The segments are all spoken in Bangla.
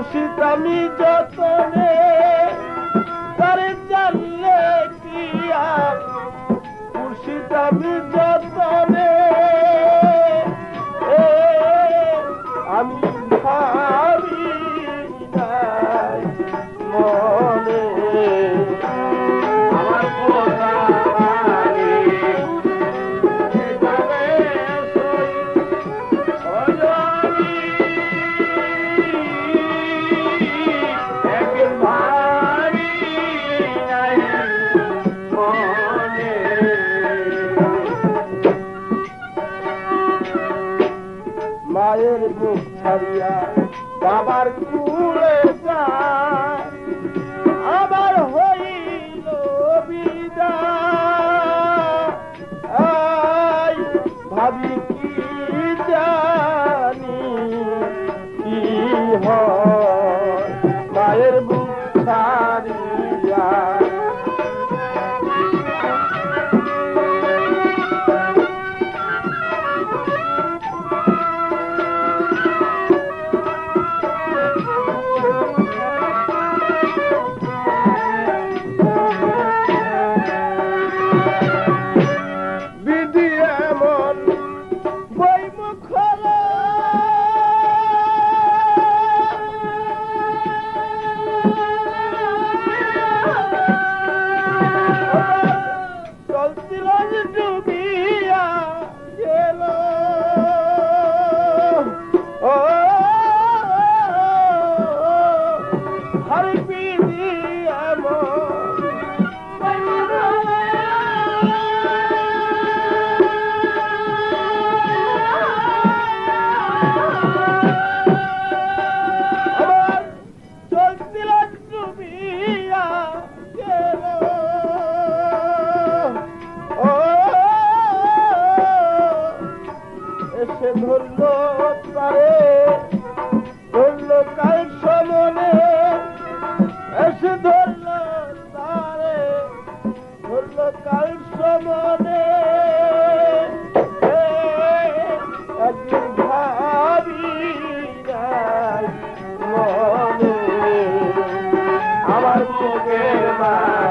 মুর্শিদ আমি যতনে তারে জানলে দিয়া মুর্শিদ আমি যতনে আমি ভাবি নাই হাবিব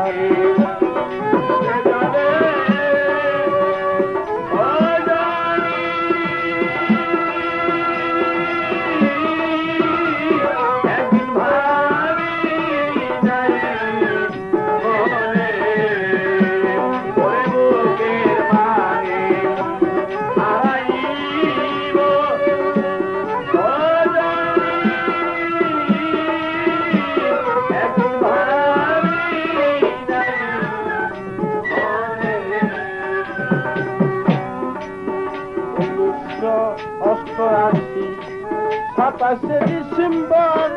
Hare সাতাশে ডিসেম্বর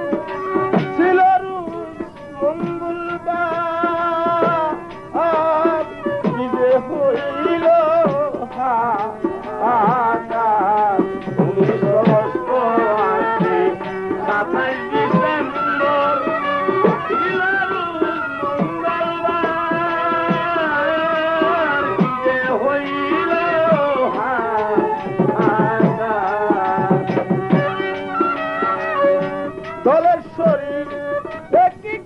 ছিল রুশ মঙ্গলবার। হইল হা উনিশ সাতাশ É que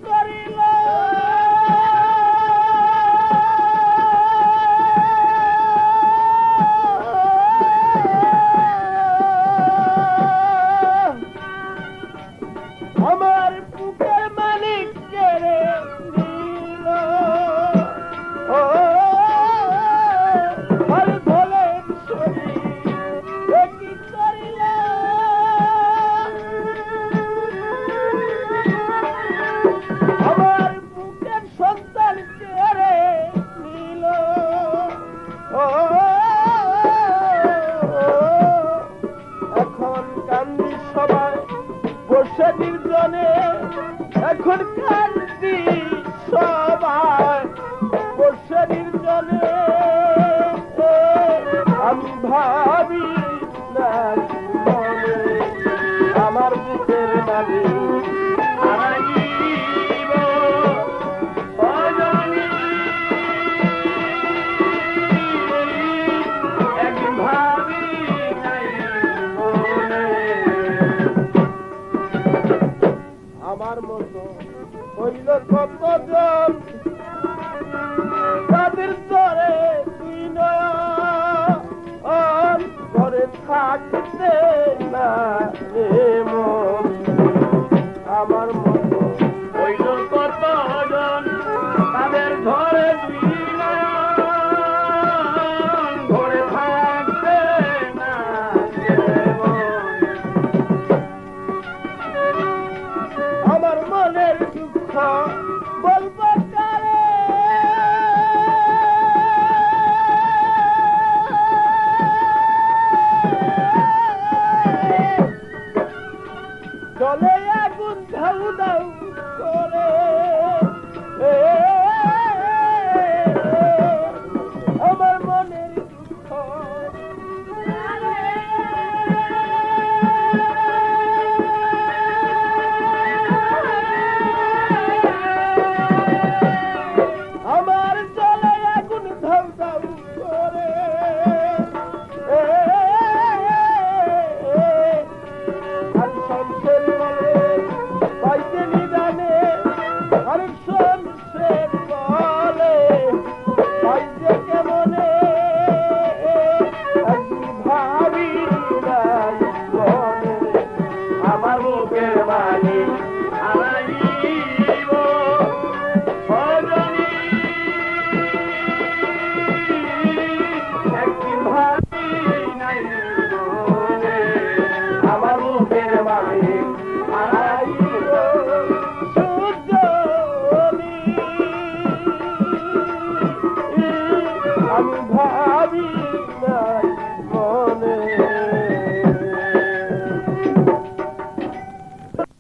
আমি Thank you.